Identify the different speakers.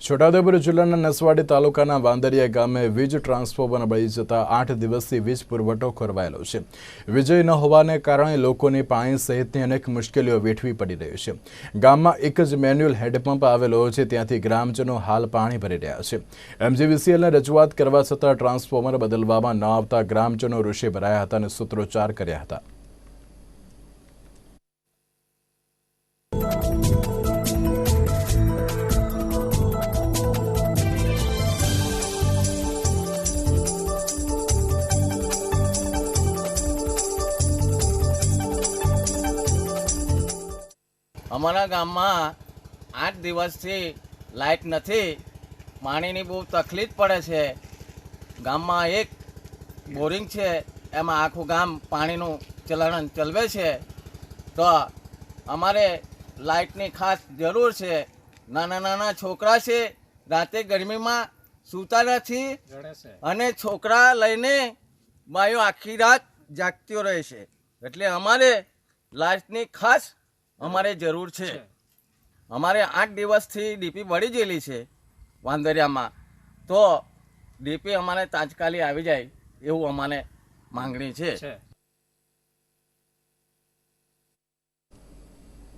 Speaker 1: છોટાઉદેપુર જિલ્લાના નસવાડી તાલુકાના વાંદરિયા ગામે વીજ ટ્રાન્સફોર્મર બળી જતા આઠ દિવસથી વીજ પુરવઠો ખોરવાયેલો છે. વીજળી ન હોવાને કારણે લોકોને પાણી સહિતની અનેક મુશ્કેલીઓ વેઠવી પડી રહી છે. ગામમાં એક જ મેન્યુઅલ હેન્ડપંપ આવેલો છે, ત્યાંથી ગ્રામજનો હાલ પાણી ભરી રહ્યા છે. એમજીવીસીએલને રજૂઆત કરવા છતાં ટ્રાન્સફોર્મર બદલવામાં ન આવતા ગ્રામજનો ઋષિ ભરાયા હતા અને સૂત્રોચ્ચાર કર્યા હતા.
Speaker 2: અમારા ગામમાં આઠ દિવસથી લાઇટ નથી. પાણીની બહુ તકલીફ પડે છે. ગામમાં એક બોરિંગ છે એમાં આખું ગામ પાણીનું ચલણ ચલવે છે. તો અમારે લાઇટની ખાસ જરૂર છે. નાના નાના છોકરા છે રાતે ગરમીમાં સૂતા નથી અને છોકરા લઈને બાયો આખી રાત જાગતીઓ રહે છે. એટલે અમારે લાઇટની ખાસ અમારે જરૂર છે. અમારે આઠ દિવસથી ડીપી બળી ગયેલી છે વાંદરિયામાં. તો ડીપી અમારે તાત્કાલિક આવી જાય એવું અમારે માંગણી છે.